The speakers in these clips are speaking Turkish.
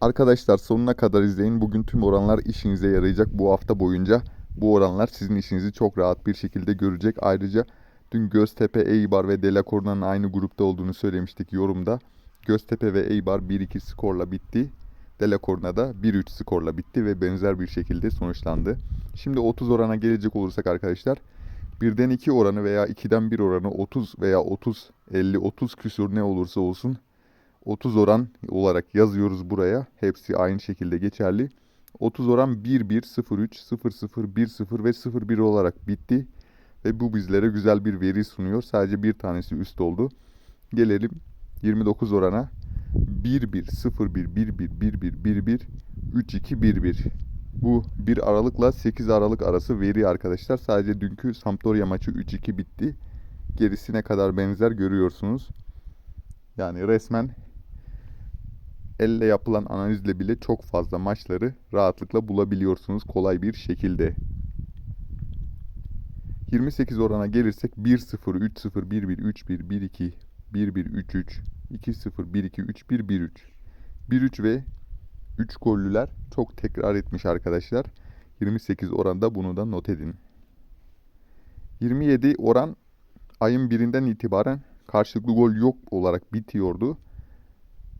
Arkadaşlar sonuna kadar izleyin. Bugün tüm oranlar işinize yarayacak. Bu hafta boyunca bu oranlar sizin işinizi çok rahat bir şekilde görecek. Ayrıca dün Göztepe, Eibar ve Delacorna'nın aynı grupta olduğunu söylemiştik yorumda. Göztepe ve Eibar 1-2 skorla bitti. Delacorna da 1-3 skorla bitti ve benzer bir şekilde sonuçlandı. Şimdi 30 orana gelecek olursak arkadaşlar 1'den 2 oranı veya 2'den 1 oranı 30 veya 30, 50, 30 küsur ne olursa olsun 30 oran olarak yazıyoruz buraya. Hepsi aynı şekilde geçerli. 30 oran 1 1 0 3 0 0 1 0 ve 0 1 olarak bitti. Ve bu bizlere güzel bir veri sunuyor. Sadece bir tanesi üst oldu. Gelelim 29 orana. 1 1 0 1 1 1 1 1 1 1 3 2 1 1. Bu 1 Aralık'la 8 Aralık arası veri arkadaşlar. Sadece dünkü Sampdoria maçı 3-2 bitti. Gerisine kadar benzer görüyorsunuz. Yani resmen elle yapılan analizle bile çok fazla maçları rahatlıkla bulabiliyorsunuz kolay bir şekilde. 28 orana gelirsek 1-0, 3-0, 1-1, 3-1, 1-2, 1-1, 3-3, 2-0, 1-2, 3-1, 1-3. 1-3 ve 3 gollüler çok tekrar etmiş arkadaşlar. 28 oranda bunu da not edin. 27 oran ayın birinden itibaren karşılıklı gol yok olarak bitiyordu.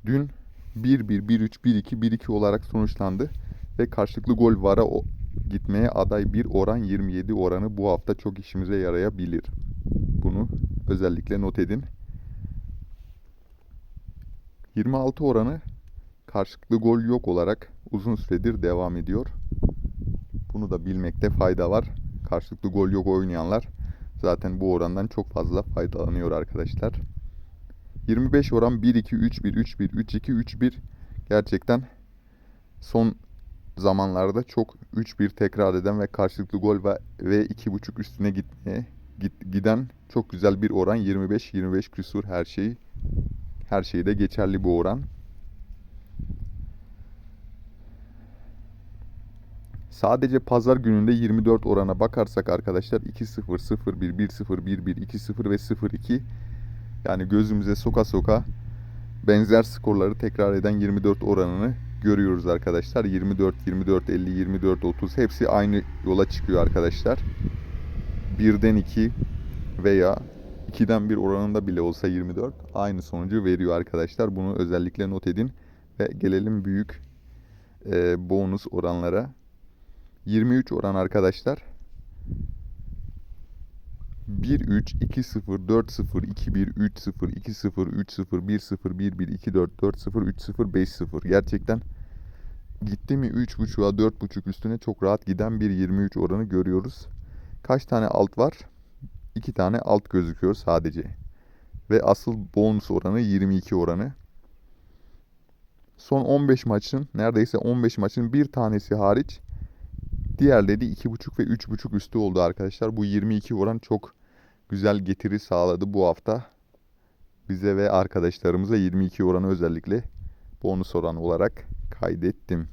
Dün 1-1, 1-3, 1-2, 1-2 olarak sonuçlandı. Ve karşılıklı gol vara o- gitmeye aday bir oran 27 oranı bu hafta çok işimize yarayabilir. Bunu özellikle not edin. 26 oranı karşılıklı gol yok olarak uzun süredir devam ediyor. Bunu da bilmekte fayda var. Karşılıklı gol yok oynayanlar zaten bu orandan çok fazla faydalanıyor arkadaşlar. 25 oran 1-2, 3-1, 3-1, 3-2, 3-1 gerçekten son zamanlarda çok 3-1 tekrar eden ve karşılıklı gol ve, ve 2.5 üstüne gitmeye git, giden çok güzel bir oran 25-25 küsur her şey her şeyde geçerli bu oran. Sadece pazar gününde 24 orana bakarsak arkadaşlar 2-0, 0-1, 1-0, 1-1, 2-0 ve 0-2 yani gözümüze soka soka benzer skorları tekrar eden 24 oranını görüyoruz arkadaşlar. 24, 24, 50, 24, 30 hepsi aynı yola çıkıyor arkadaşlar. 1'den 2 veya 2'den 1 oranında bile olsa 24 aynı sonucu veriyor arkadaşlar. Bunu özellikle not edin ve gelelim büyük e, bonus oranlara. 23 oran arkadaşlar. 1-3, 2-0, 4-0, 2-1, 3-0, 2-0, 3-0, 1-0, 1-1, 2-4, 4-0, 3-0, 5-0. Gerçekten gitti mi 3.5'a 4.5 üstüne çok rahat giden bir 23 oranı görüyoruz. Kaç tane alt var? 2 tane alt gözüküyor sadece. Ve asıl bonus oranı 22 oranı. Son 15 maçın neredeyse 15 maçın bir tanesi hariç Diğerleri 2.5 ve 3.5 üstü oldu arkadaşlar. Bu 22 oran çok güzel getiri sağladı bu hafta. Bize ve arkadaşlarımıza 22 oranı özellikle bonus oran olarak kaydettim.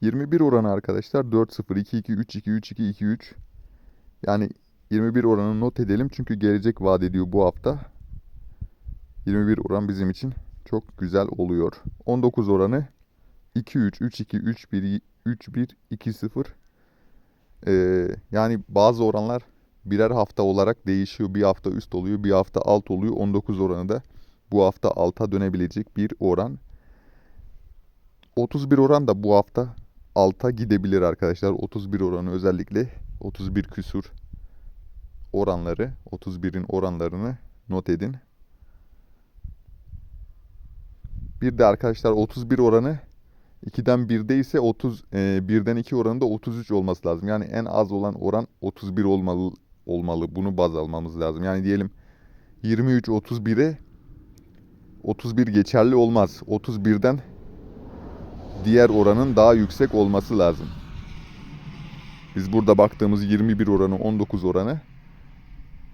21 oranı arkadaşlar 4-0, 2-2, 3-2, 3-2, 2-3. Yani 21 oranı not edelim çünkü gelecek vaat ediyor bu hafta. 21 oran bizim için çok güzel oluyor. 19 oranı 2-3, 3-2, 3-1, 3-1, 2-0. Ee, yani bazı oranlar birer hafta olarak değişiyor. Bir hafta üst oluyor, bir hafta alt oluyor. 19 oranı da bu hafta alta dönebilecek bir oran. 31 oran da bu hafta alta gidebilir arkadaşlar. 31 oranı özellikle 31 küsur oranları, 31'in oranlarını not edin. Bir de arkadaşlar 31 oranı 2'den 1'de ise 30 e, 1'den 2 oranında 33 olması lazım. Yani en az olan oran 31 olmalı olmalı. Bunu baz almamız lazım. Yani diyelim 23 31'e 31 geçerli olmaz. 31'den diğer oranın daha yüksek olması lazım. Biz burada baktığımız 21 oranı 19 oranı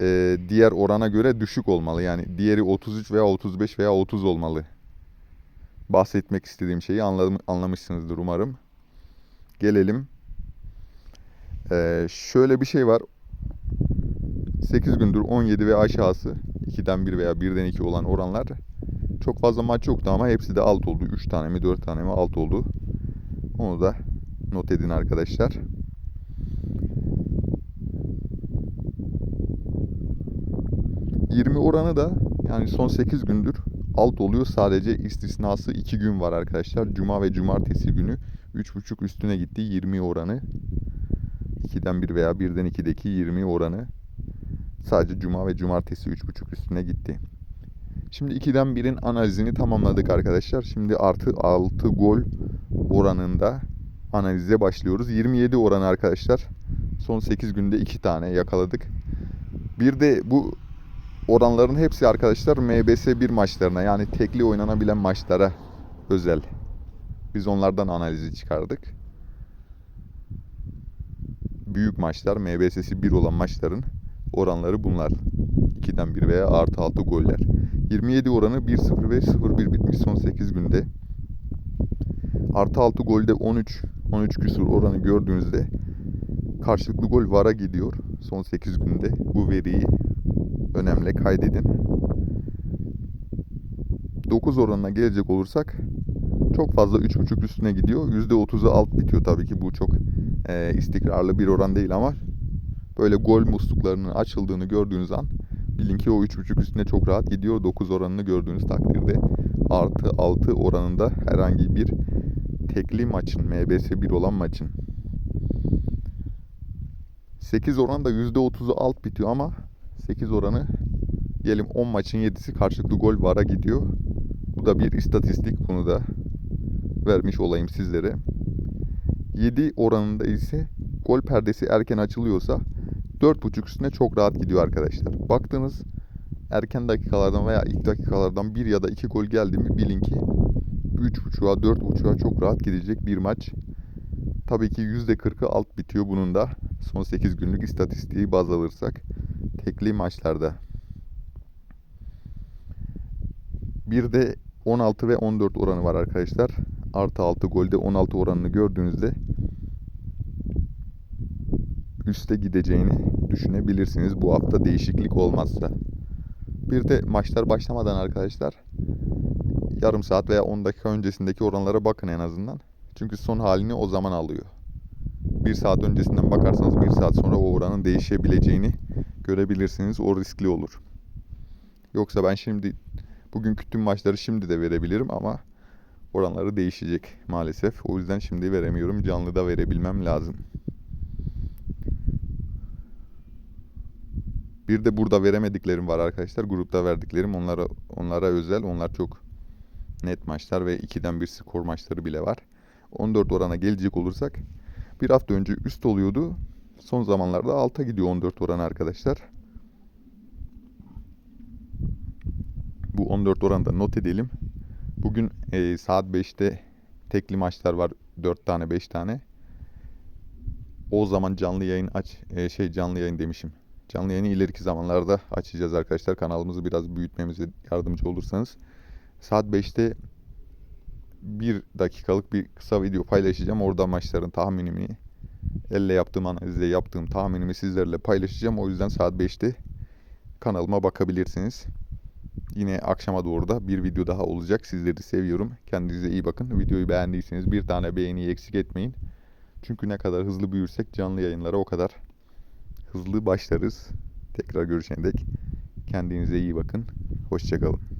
e, diğer orana göre düşük olmalı. Yani diğeri 33 veya 35 veya 30 olmalı bahsetmek istediğim şeyi anladım, anlamışsınızdır umarım. Gelelim. Ee, şöyle bir şey var. 8 gündür 17 ve aşağısı 2'den 1 veya 1'den 2 olan oranlar çok fazla maç yoktu ama hepsi de alt oldu. 3 tane mi 4 tane mi alt oldu. Onu da not edin arkadaşlar. ...20 oranı da yani son 8 gündür alt oluyor. Sadece istisnası 2 gün var arkadaşlar. Cuma ve cumartesi günü 3.5 üstüne gitti 20 oranı. 2'den 1 veya 1'den 2'deki 20 oranı sadece cuma ve cumartesi 3.5 üstüne gitti. Şimdi 2'den 1'in analizini tamamladık arkadaşlar. Şimdi artı 6 gol oranında analize başlıyoruz. 27 oranı arkadaşlar. Son 8 günde 2 tane yakaladık. Bir de bu oranların hepsi arkadaşlar MBS 1 maçlarına yani tekli oynanabilen maçlara özel. Biz onlardan analizi çıkardık. Büyük maçlar MBS'si 1 olan maçların oranları bunlar. 2'den 1 veya artı 6 goller. 27 oranı 1-0 ve 0-1 bitmiş son 8 günde. Artı 6 golde 13 13 küsur oranı gördüğünüzde karşılıklı gol VAR'a gidiyor son 8 günde. Bu veriyi önemli kaydedin. 9 oranına gelecek olursak çok fazla 3.5 üstüne gidiyor. %30'u alt bitiyor tabii ki bu çok e, istikrarlı bir oran değil ama böyle gol musluklarının açıldığını gördüğünüz an bilin ki o 3.5 üstüne çok rahat gidiyor. 9 oranını gördüğünüz takdirde artı 6 oranında herhangi bir tekli maçın MBS 1 olan maçın 8 oran da %30'u alt bitiyor ama 8 oranı diyelim 10 maçın 7'si karşılıklı gol vara gidiyor. Bu da bir istatistik. Bunu da vermiş olayım sizlere. 7 oranında ise gol perdesi erken açılıyorsa 4.5 üstüne çok rahat gidiyor arkadaşlar. Baktığınız erken dakikalardan veya ilk dakikalardan bir ya da iki gol geldi mi bilin ki 3.5'a 4.5'a çok rahat gidecek bir maç. Tabii ki %40'ı alt bitiyor bunun da. Son 8 günlük istatistiği baz alırsak tekli maçlarda. Bir de 16 ve 14 oranı var arkadaşlar. Artı 6 golde 16 oranını gördüğünüzde üste gideceğini düşünebilirsiniz bu hafta değişiklik olmazsa. Bir de maçlar başlamadan arkadaşlar yarım saat veya 10 dakika öncesindeki oranlara bakın en azından. Çünkü son halini o zaman alıyor. Bir saat öncesinden bakarsanız bir saat sonra o oranın değişebileceğini görebilirsiniz. O riskli olur. Yoksa ben şimdi bugünkü tüm maçları şimdi de verebilirim ama oranları değişecek maalesef. O yüzden şimdi veremiyorum. Canlı da verebilmem lazım. Bir de burada veremediklerim var arkadaşlar. Grupta verdiklerim onlara onlara özel. Onlar çok net maçlar ve 2'den 1 skor maçları bile var. 14 orana gelecek olursak bir hafta önce üst oluyordu. Son zamanlarda alta gidiyor 14 oran arkadaşlar. Bu 14 oranı da not edelim. Bugün e, saat 5'te tekli maçlar var. 4 tane 5 tane. O zaman canlı yayın aç e, şey canlı yayın demişim. Canlı yayını ileriki zamanlarda açacağız arkadaşlar. Kanalımızı biraz büyütmemize yardımcı olursanız. Saat 5'te bir dakikalık bir kısa video paylaşacağım. Orada maçların tahminimi elle yaptığım analizle yaptığım tahminimi sizlerle paylaşacağım. O yüzden saat 5'te kanalıma bakabilirsiniz. Yine akşama doğru da bir video daha olacak. Sizleri seviyorum. Kendinize iyi bakın. Videoyu beğendiyseniz bir tane beğeniyi eksik etmeyin. Çünkü ne kadar hızlı büyürsek canlı yayınlara o kadar hızlı başlarız. Tekrar görüşene dek kendinize iyi bakın. Hoşçakalın.